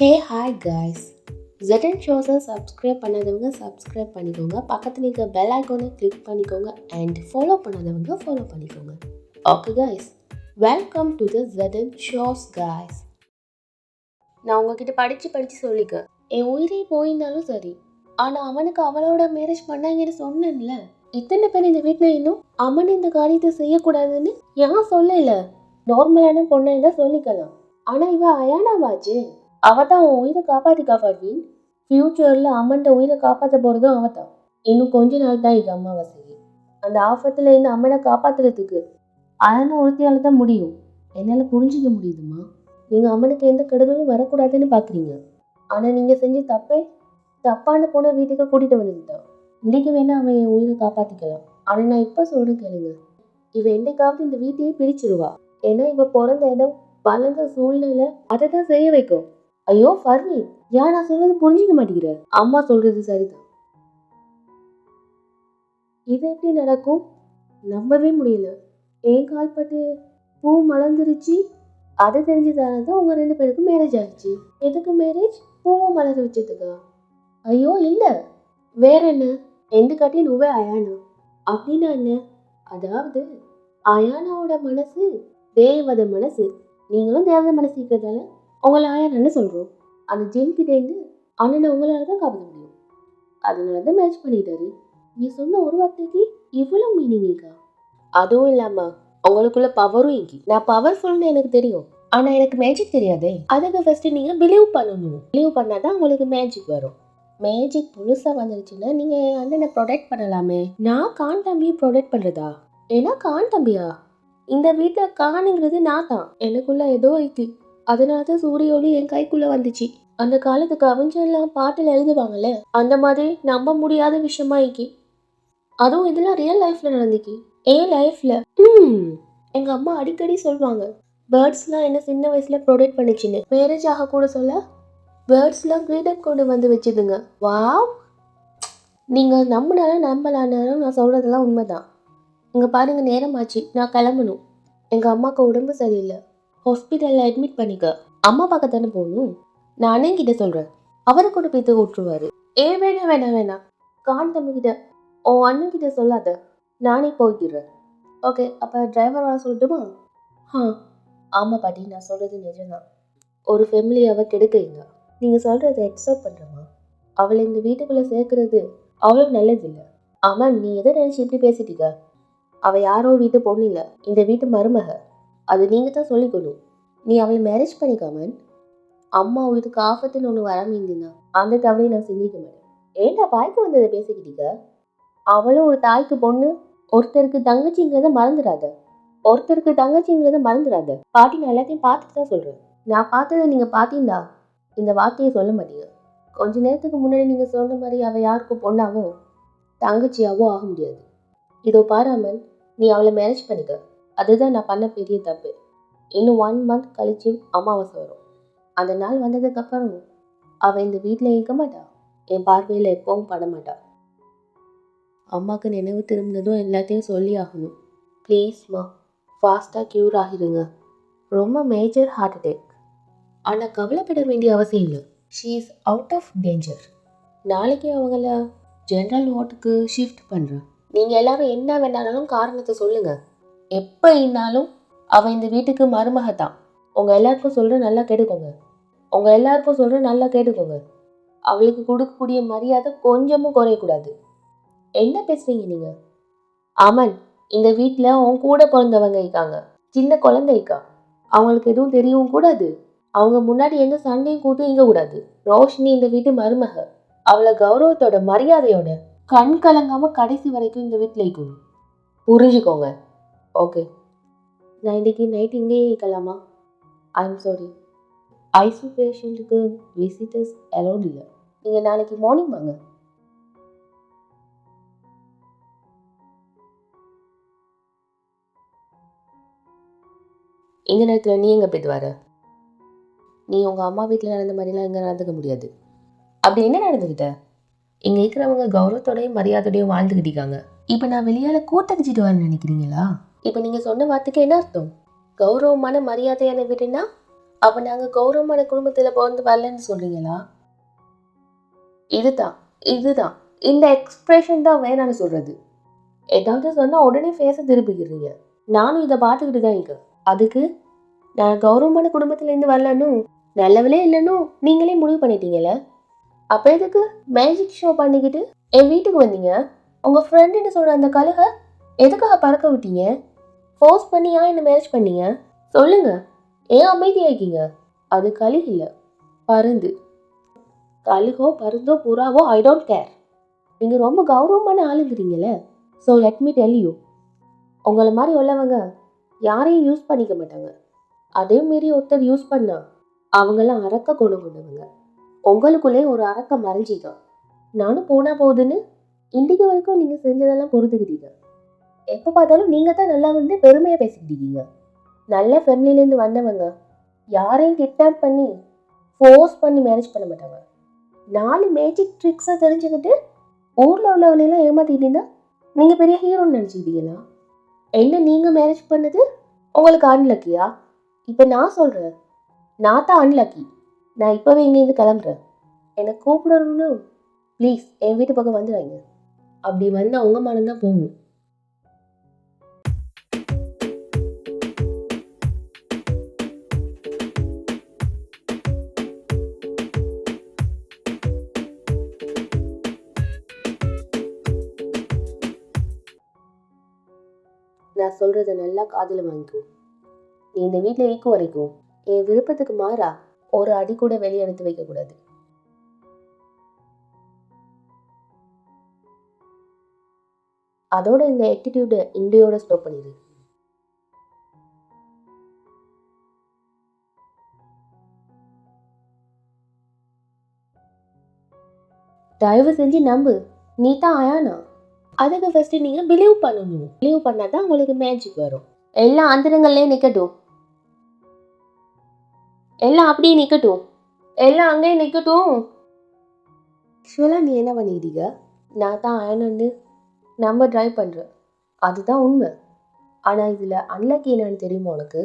ஹே hi guys Jetton ஷோஸை subscribe பண்ணாதவங்க subscribe பண்ணிக்கோங்க. பக்கத்தில் இருக்க பெல் ஐக்கோனை கிளிக் பண்ணிக்கோங்க அண்ட் ஃபாலோ பண்ணாதவங்க ஃபாலோ பண்ணிக்கோங்க. Okay guys welcome to the Jetton shows guys நான் உங்ககிட்ட படித்து படித்து சொல்லிக்க. என் உயிரே போயிருந்தாலும் சரி. ஆனால் அவனுக்கு அவளோட மேரேஜ் பண்ணாங்கன்னு சொன்னேன்ல. இத்தனை பேர் இந்த வீட்டில் இன்னும் அவன் இந்த காரியத்தை செய்யக்கூடாதுன்னு ஏன் சொல்லல. நார்மலான பொண்ணை தான் சொல்லிக்கலாம். ஆனால் இவன் அயானாவாச்சு. அவ தான் உன் உயிரை காப்பாற்றி காப்பாடுவீன் ஃப்யூச்சரில் அம்மன்ட்ட உயிரை காப்பாற்ற போகிறதும் அவ தான் இன்னும் கொஞ்ச நாள் தான் இது அம்மாவாசை அந்த ஆபத்தில் இருந்து அம்மனை காப்பாற்றுறதுக்கு அதனால் ஒருத்தியால் தான் முடியும். என்னால் புரிஞ்சிக்க முடியுதுமா? நீங்கள் அம்மனுக்கு எந்த கெடுதலும் வரக்கூடாதுன்னு பார்க்குறீங்க ஆனால் நீங்கள் செஞ்ச தப்பே தப்பான பொண்ணை வீட்டுக்கு கூட்டிகிட்டு வந்துட்டான் இன்றைக்கு வேணால் அவன் என் உயிரை காப்பாற்றிக்கலாம் ஆனால் நான் இப்போ சொல்கிறேன் கேளுங்க. இவ என்னைக்காவது இந்த வீட்டையே பிரிச்சிருவா. ஏன்னா இவ பிறந்த இடம் வளர்ந்த சூழ்நிலை அதை தான் செய்ய வைக்கும். ஐயோ ஃபர்வி ஏன் நான் சொல்றது புரிஞ்சுக்க மாட்டேங்கிற? அம்மா சொல்றது சரிதான். இது எப்படி நடக்கும்? நம்பவே முடியல. என் கால்பட்டு பூ மலர்ந்துருச்சு. அதை தெரிஞ்சதால தான் உங்க ரெண்டு பேருக்கும் மேரேஜ் ஆயிடுச்சு. எதுக்கு மேரேஜ் பூவை மலர வச்சதுக்கா? ஐயோ இல்லை. வேற என்ன? எந்த கட்டி நுவே அயானா? அப்படின்னா என்ன? அதாவது அயானாவோட மனசு தேவத மனசு. நீங்களும் தேவத மனசு இருக்கிறதால உங்களை என்ன சொல்கிறோம் அந்த ஜெயிக்கிட்டேருந்து அண்ணனை உங்களால் தான் காப்பாற்ற முடியும். அதனால தான் மேட்ச் பண்ணிட்டாரு. நீ சொன்ன ஒரு வார்த்தைக்கு இவ்வளோ மீனிங் இருக்கா? அதுவும் இல்லாம உங்களுக்குள்ள பவரும் இங்கி நான் பவர்ஃபுல்னு எனக்கு தெரியும். ஆனா எனக்கு மேஜிக் தெரியாதே. அதுக்கு ஃபர்ஸ்ட் நீங்க பிலீவ் பண்ணணும். பிலீவ் பண்ணாதான் உங்களுக்கு மேஜிக் வரும். மேஜிக் புதுசா வந்துருச்சுன்னா நீங்க அண்ணனை ப்ரொடெக்ட் பண்ணலாமே. நான் கான் தம்பியை ப்ரொடெக்ட் பண்றதா? ஏன்னா கான் தம்பியா? இந்த வீட்டில் காணுங்கிறது நான் தான். எனக்குள்ள ஏதோ இருக்கு. அதனால தான் சூரிய ஒளி என் கைக்குள்ள வந்துச்சு. அந்த காலத்து கவிஞர்லாம் பாட்டில் எழுதுவாங்கல்ல அந்த மாதிரி நம்ப முடியாத விஷயமா இருக்கு. அதுவும் இதெல்லாம் ரியல் லைஃப்ல நடந்துக்கி என் லைஃப்ல ம் எங்க அம்மா அடிக்கடி சொல்லுவாங்க பேர்ட்ஸ்லாம் என்ன சின்ன வயசுல ப்ரொடெக்ட் பண்ணிச்சுன்னு. மேரேஜ் ஆக கூட சொல்ல பேர்ட்ஸ்லாம் கிரீடம் கொண்டு வந்து வச்சுதுங்க. வாவ் நீங்கள் நம்பினாலும் நம்பலானாலும் நான் சொல்கிறதெல்லாம் உண்மைதான். இங்கே பாருங்கள் நேரமாச்சு நான் கிளம்பணும். எங்கள் அம்மாவுக்கு உடம்பு சரியில்லை. ஹாஸ்பிட்டலில் அட்மிட் பண்ணிக்க. அம்மா பக்கம் தானே போகணும்? நான் அண்ணங்கிட்ட சொல்கிறேன் அவரை கூட போய் விட்டுருவாரு. ஏ வேணாம் வேணாம் வேணாம் கான் தம்பிக்கிட்ட உன் அண்ணன்கிட்ட சொல்லாத. நானே போய்க்கிறேன். ஓகே அப்போ டிரைவர் வர சொல்லட்டுமா? ஆ ஆமாம் பாட்டி நான் சொல்கிறது நிஜம்தான். ஒரு ஃபேமிலி அவள் நீங்கள் சொல்கிறத அக்செப்ட் பண்ணுறமா அவளை இந்த வீட்டுக்குள்ளே சேர்க்கறது அவ்வளோ நல்லதில்லை ஆமாம் நீ எதை நினச்சி இப்படி பேசிட்டீங்க அவள் யாரோ வீட்டு பொண்ணு இல்லை. இந்த வீட்டு மருமக. அது நீங்கள் தான் சொல்லிக்கணும். நீ அவளை மேரேஜ் பண்ணிக்காமன் அம்மா உயிருக்கு ஆபத்துன்னு ஒன்று வராம இருந்தீங்கன்னா அந்த தவறையை நான் செஞ்சிக்க மாட்டேன். ஏன்டா வாய்க்கு வந்ததை பேசிக்கிட்டீங்க? அவளும் ஒரு தாய்க்கு பொண்ணு ஒருத்தருக்கு தங்கச்சிங்கிறத மறந்துடாத. ஒருத்தருக்கு தங்கச்சிங்கிறத மறந்துடாத. பாட்டி நான் எல்லாத்தையும் பார்த்துட்டு தான் சொல்கிறேன் நான் பார்த்ததை நீங்கள் பார்த்தீங்களா? இந்த வார்த்தையை சொல்ல மாட்டீங்க. கொஞ்ச நேரத்துக்கு முன்னாடி நீங்கள் சொன்ன மாதிரி அவள் யாருக்கும் பொண்ணாவோ தங்கச்சியாவோ ஆக முடியாது. இதோ பாராமல் நீ அவளை மேரேஜ் பண்ணிக்க. அதுதான் நான் பண்ண பெரிய தப்பு. இன்னும் ஒன் மந்த் கழிச்சு அமாவாசை வரும். அந்த நாள் வந்ததுக்கப்புறம் அவள் இந்த வீட்டில் இருக்க மாட்டா. என் பார்வையில் எப்பவும் பட மாட்டா. அம்மாவுக்கு நினைவு திரும்பினதும் எல்லாத்தையும் சொல்லி ஆகணும். ப்ளீஸ்மா ஃபாஸ்ட்டாக க்யூர் ஆகிடுங்க ரொம்ப மேஜர் ஹார்ட் அட்டேக் ஆனால் கவலைப்பட வேண்டிய அவசியம் இல்லை. She is out of danger நாளைக்கு அவங்கள ஜென்ரல் வார்டுக்கு ஷிஃப்ட் பண்ணுறேன் நீங்கள் எல்லாரும் என்ன வேணாலும் காரணத்தை சொல்லுங்கள் எப்போ இருந்தாலும் அவள் இந்த வீட்டுக்கு மருமக தான் உங்கள் எல்லாருக்கும் சொல்கிற நல்லா கேட்டுக்கோங்க. உங்கள் எல்லாருக்கும் சொல்கிற நல்லா கேட்டுக்கோங்க. அவளுக்கு கொடுக்கக்கூடிய மரியாதை கொஞ்சமும் குறையக்கூடாது. என்ன பேசுறீங்க நீங்கள் அமன் இந்த வீட்டில் உன் கூட பிறந்தவங்க இருக்காங்க. சின்ன குழந்தை இருக்கா? அவங்களுக்கு எதுவும் தெரியவும் கூடாது. அவங்க முன்னாடி எந்த சண்டையும் கூட்டும் இங்க கூடாது. ரோஷினி இந்த வீட்டு மருமக. அவளை கௌரவத்தோட மரியாதையோட கண் கலங்காம கடைசி வரைக்கும் இந்த வீட்டில் இருக்கணும். புரிஞ்சுக்கோங்க. ஓகே நான் இன்றைக்கி நைட் இங்கேயே இருக்கலாமா? ஐ எம் சாரி ஐசு பேஷண்ட்டுக்கு விசிட்டர்ஸ் அலோட் இல்லை. நீங்கள் நாளைக்கு மார்னிங் வாங்க. இந்த நேரத்தில் நீ எங்கே போயிட்டு வர? நீ உங்கள் அம்மா வீட்டில் நடந்த மாதிரிலாம் இங்கே நடந்துக்க முடியாது. அப்படி என்ன நடந்துக்கிட்ட இங்கே இருக்கிறவங்க கௌரவத்தோடையும் மரியாதையோடையும் வாழ்ந்துக்கிட்டிருக்காங்க இப்போ நான் வெளியால் கூட்டடிச்சிட்டு வரேன்னு நினைக்கிறீங்களா? இப்போ நீங்கள் சொன்ன வார்த்தைக்கு என்ன அர்த்தம்? கௌரவமான மரியாதையான வீடுனா அப்போ நாங்கள் கௌரவமான குடும்பத்தில் பிறந்து வரலன்னு சொல்றீங்களா? இதுதான் இதுதான். இந்த எக்ஸ்பிரஷன் தான் வேணாம்னு சொல்கிறது ஏதாவது சொன்னால் உடனே ஃபேஸை திருப்பிக்கிறீங்க. நானும் இதை பார்த்துக்கிட்டு தான் இருக்கேன். அதுக்கு நான் கௌரவமான குடும்பத்துலேருந்து வரலன்னு நல்லவளே இல்லைன்னு நீங்களே முடிவு பண்ணிட்டீங்கல்ல? அப்போ எதுக்கு? மேஜிக் ஷோ பண்ணிக்கிட்டு என் வீட்டுக்கு வந்தீங்க? உங்கள் ஃப்ரெண்டுன்னு சொல்கிற அந்த கழுகை எதுக்காக பறக்க விட்டீங்க? ஃபோர்ஸ் பண்ணியா? என்ன மேரேஜ் பண்ணீங்க சொல்லுங்க. ஏன் அமைதியாக்கீங்க அது கழுகு இல்லை பருந்து. கழுகோ பருந்தோ புறாவோ ஐ டோன்ட் கேர் நீங்கள் ரொம்ப கௌரவமான ஆளுங்கிறீங்களே so let me tell you உங்களை மாதிரி உள்ளவங்க யாரையும் யூஸ் பண்ணிக்க மாட்டாங்க. அதே மாரி ஒருத்தர் யூஸ் பண்ணா அவங்களாம் அறக்க குணம் கொண்டவங்க. உங்களுக்குள்ளே ஒரு அறக்க மறைஞ்சிதான் நானும் போனால் போகுதுன்னு இன்றைக்கு வரைக்கும் நீங்கள் செஞ்சதெல்லாம் பொறுத்துக்கிட்டீங்க. எப்போ பார்த்தாலும் நீங்கள் தான் நல்லா வந்து பெருமையாக பேசிக்கிட்டு இருக்கீங்க. நல்ல ஃபேமிலியிலேருந்து வந்தவங்க யாரையும் கிட்னாப் பண்ணி ஃபோர்ஸ் பண்ணி மேரேஜ் பண்ண மாட்டாங்க. நாலு மேஜிக் ட்ரிக்ஸை தெரிஞ்சுக்கிட்டு ஊரில் உள்ளவனையெல்லாம் ஏமாத்திட்டீங்கன்னா நீங்கள் பெரிய ஹீரோன்னு நினச்சிக்கிட்டீங்களா? என்ன நீங்கள் மேரேஜ் பண்ணது? உங்களுக்கு அன்லக்கியா இப்போ நான் சொல்கிறேன் நான் தான் அன்லக்கி நான் இப்போவே இங்கேருந்து கிளம்புறேன். என்னை கூப்பிடணும்னு ப்ளீஸ் என் வீட்டு பக்கம் வந்துடுறாங்க அப்படி வந்தால் உங்கள் மனம் தான் போகணும் நான் சொல்கிறத நல்லா காதில் வாங்கிக்கும் நீ இந்த வீட்டில் ஈக்கும் வரைக்கும் என் விருப்பத்துக்கு மாறா. ஒரு அடி கூட வெளியே எடுத்து வைக்கக்கூடாது அதோட இந்த ஆட்டிடியூடை இண்டியோட ஸ்டாப் பண்ணிடு தயவு செஞ்சு நம்பு. நீ தான் ஆயானா அதுக்கு ஃபஸ்ட்டு நீங்கள் பிலீவ் பண்ணணும். பிலீவ் பண்ணாதான் உங்களுக்கு மேஜிக் வரும். எல்லாம் அந்தரங்கள்லயே நிற்கட்டும் எல்லாம் அப்படியே நிற்கட்டும் எல்லாம் அங்கேயே நிற்கட்டும் ஆக்சுவலாக நீ என்ன பண்ணிக்கிட்டீங்க நான் தான் அயனன்னு நம்ம ட்ரைவ் பண்ணுறேன் அதுதான் உண்மை. ஆனால் இதில் அன்லக்கி என்னன்னு தெரியுமா உனக்கு?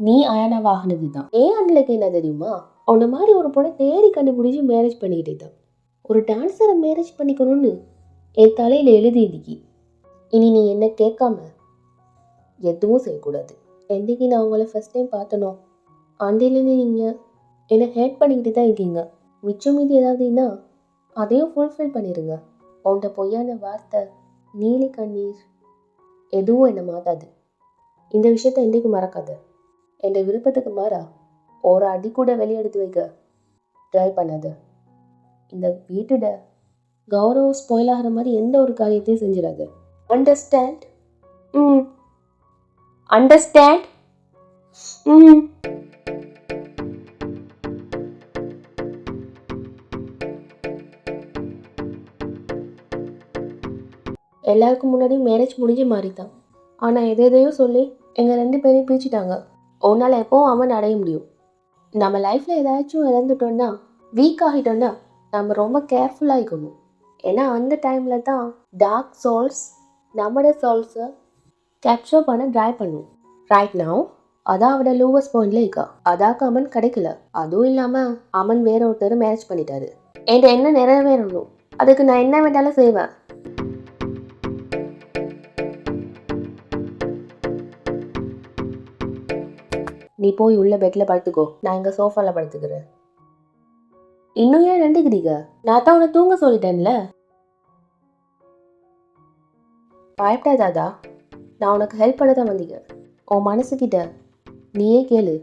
நீ அயனா வாகனது தான் ஏன் அன்லக்கி என்ன தெரியுமா? உன்ன மாதிரி ஒரு பொண்ணை தேடி கண்டுபிடிச்சி மேரேஜ் பண்ணிக்கிட்டே தான். ஒரு டான்ஸரை மேரேஜ் பண்ணிக்கணும்னு. என் தலையில் எழுதி இன்னைக்கு இனி நீ என்ன கேட்காம எதுவும் செய்யக்கூடாது. என்னைக்கு நான் உங்களை ஃபஸ்ட் டைம் பார்த்தனோ அண்டையிலேருந்து நீங்கள் என்னை ஹேட் பண்ணிக்கிட்டு தான் இருக்கீங்க. மிச்சம் மீதி ஏதாவதுன்னா அதையும் ஃபுல்ஃபில் பண்ணிடுங்க உன்கிட்ட பொய்யான வார்த்தை நீலி கண்ணீர் எதுவும் என்னை மாட்டாது இந்த விஷயத்த என்றைக்கும் மறக்காத. என் விருப்பத்துக்கு மாறா. ஒரு அடி கூட வெளியே எடுத்து வைக்க ட்ரை பண்ணாத. இந்த வீட்டோட கௌரவம் ஸ்பாயில் ஆகிற மாதிரி எந்த ஒரு காரியத்தையும் செஞ்சிடாது. அண்டர்ஸ்டாண்ட் ம். அண்டர்ஸ்டாண்ட் ம். எல்லாருக்கும் முன்னாடி மேரேஜ் முடிஞ்ச மாதிரி தான். ஆனால் எது எதையோ சொல்லி எங்கள் ரெண்டு பேரையும் பிரிச்சுட்டாங்க. உன்னால் எப்போவும் அவன் அடைய முடியும். நம்ம லைஃப்பில் ஏதாச்சும் இழந்துட்டோன்னா வீக் ஆகிட்டோன்னா நம்ம ரொம்ப கேர்ஃபுல்லாக இருக்கணும். ஏன்னா அந்த டைமில் தான் டார்க் சோல்ஸ் நம்மட சோல்ஸை கேப்சர் பண்ண ட்ரை பண்ணும் ரைட் now அதான் அவட லூவஸ் பாயிண்ட்ல இருக்கா. அதாக்கு அமன் கிடைக்கல. அதுவும் இல்லாமல் அமன் வேற ஒருத்தர் மேரேஜ் பண்ணிட்டாரு. என்கிட்ட என்ன நிறைவேறணும்? அதுக்கு நான் என்ன வேண்டாலும் செய்வேன். நீ போய் உள்ள பெட்ல படுத்துக்கோ. நான் இங்க சோஃபால படுத்துக்கிறேன். இன்னும் ஏன் ரெண்டுக்கிறீங்க நான் தான் உன்னை தூங்க சொல்லிட்டேன்ல. பயப்படாதாதா நான் உனக்கு ஹெல்ப் பண்ண தான் வந்தீங்க உன் மனசுக்கிட்ட நீயே கேளு.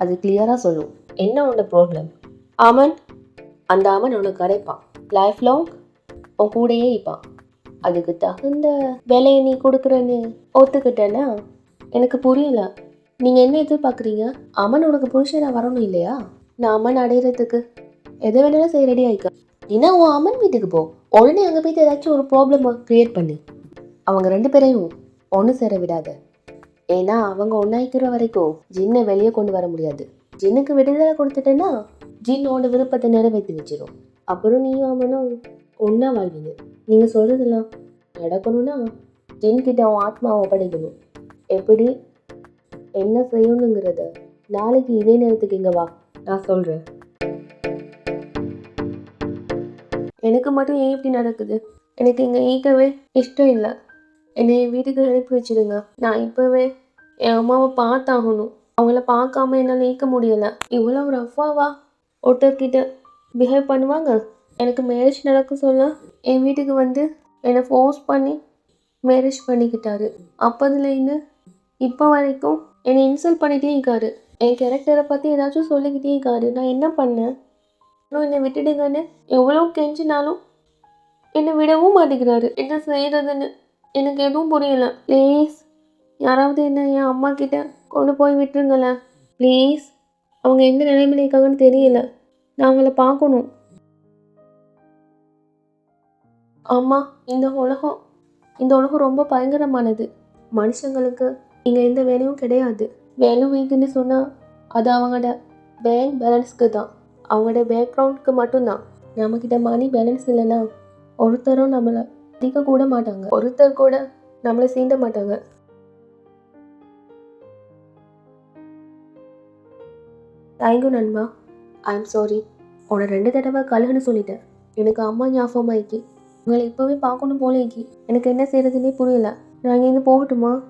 அது கிளியராக சொல்லும். என்ன உன்னோட ப்ராப்ளம் அமன் அந்த அமன் உனக்கு கிடைப்பான் லைஃப் லாங் உன் கூடயே இருப்பான். அதுக்கு தகுந்த விலையை நீ கொடுக்குறேன்னு ஒத்துக்கிட்டேன்னா எனக்கு புரியல. நீங்கள் என்ன எதிர்பார்க்குறீங்க? அமன் உனக்கு புருஷனாக வரணும் இல்லையா? நான் அமன் அடையிறதுக்கு எதை வேணாலும் செய்ய ரெடி ஆயிக்க. ஏன்னா உன் அம்மன் வீட்டுக்கு போ. உடனே அங்கே போயிட்டு ஏதாச்சும் ஒரு ப்ராப்ளம் க்ரியேட் பண்ணு. அவங்க ரெண்டு பேரையும் ஒன்று சேர விடாத. ஏன்னா அவங்க ஒன்றாய்க்கிற வரைக்கும் ஜின்னை வெளியே கொண்டு வர முடியாது. ஜின்னுக்கு விடுதலை கொடுத்துட்டேன்னா ஜின்னோட விருப்பத்தை நிறைவேற்றி வச்சிடும் அப்புறம் நீயும் அவனும் ஒன்றா வாழ்வீங்க. நீங்கள் சொல்கிறதெல்லாம் நடக்கணும்னா ஜின்கிட்ட அவன் ஆத்மாவை ஒப்படைக்கணும். எப்படி? என்ன செய்யணுங்கிறத நாளைக்கு இதே நேரத்துக்கு இங்கே வா. நான் சொல்கிறேன் எனக்கு மட்டும் ஏன் இப்படி நடக்குது? எனக்கு இங்கே ஈக்கவே இஷ்டம் இல்லை. என்னை என் வீட்டுக்கு அனுப்பி வச்சிடுங்க நான் இப்போவே என் அம்மாவை பார்த்தாகணும். அவங்கள பார்க்காம என்னால் ஈக்க முடியலை. இவ்வளோ ஒரு அஃபாவா ஒருத்தர்கிட்ட பிஹேவ் பண்ணுவாங்க? எனக்கு மேரேஜ் நடக்க சொல்ல என் வீட்டுக்கு வந்து என்னை ஃபோர்ஸ் பண்ணி மேரேஜ் பண்ணிக்கிட்டாரு. அப்போதுலேருந்து இப்போ வரைக்கும் என்னை இன்சல்ட் பண்ணிகிட்டே இருக்காரு. என் கேரக்டரை பற்றி ஏதாச்சும் சொல்லிக்கிட்டே இருக்காரு. நான் என்ன பண்ணேன்? அப்புறம் என்னை விட்டுடுங்கன்னு எவ்வளோ கெஞ்சினாலும் என்னை விடவும் மாட்டேங்கிறாரு. என்ன செய்யறதுன்னு எனக்கு எதுவும் புரியல. ப்ளீஸ் யாராவது என்ன என் அம்மா கிட்ட கொண்டு போய் விட்டுருங்களேன். ப்ளீஸ் அவங்க எந்த நிலைமையில இருக்காங்கன்னு தெரியல. நான் அவங்கள பார்க்கணும். அம்மா இந்த உலகம் இந்த உலகம் ரொம்ப பயங்கரமானது. மனுஷங்களுக்கு இங்கே எந்த வேலையும் கிடையாது. வேலை வீக்குன்னு சொன்னால் அது அவங்களோட பேங்க் பேலன்ஸ்க்கு தான். அவங்களோட பேக்ரவுண்டுக்கு மட்டும்தான். நம்மக்கிட்ட மணி பேலன்ஸ் இல்லைன்னா ஒருத்தரும் நம்மளை திக்க கூட மாட்டாங்க. ஒருத்தர் கூட நம்மளை சீண்ட மாட்டாங்க. தேங்க்யூ நண்பா. ஐ எம் சாரி உன்னை ரெண்டு தடவை கழுகுன்னு சொல்லிட்டேன். எனக்கு அம்மா ஞாபகம் ஆயிக்கி. உங்களை இப்போவே பார்க்கணும் போல இருக்கி. எனக்கு என்ன செய்யறதுன்னே புரியல. நான் இங்கேருந்து போகட்டுமா?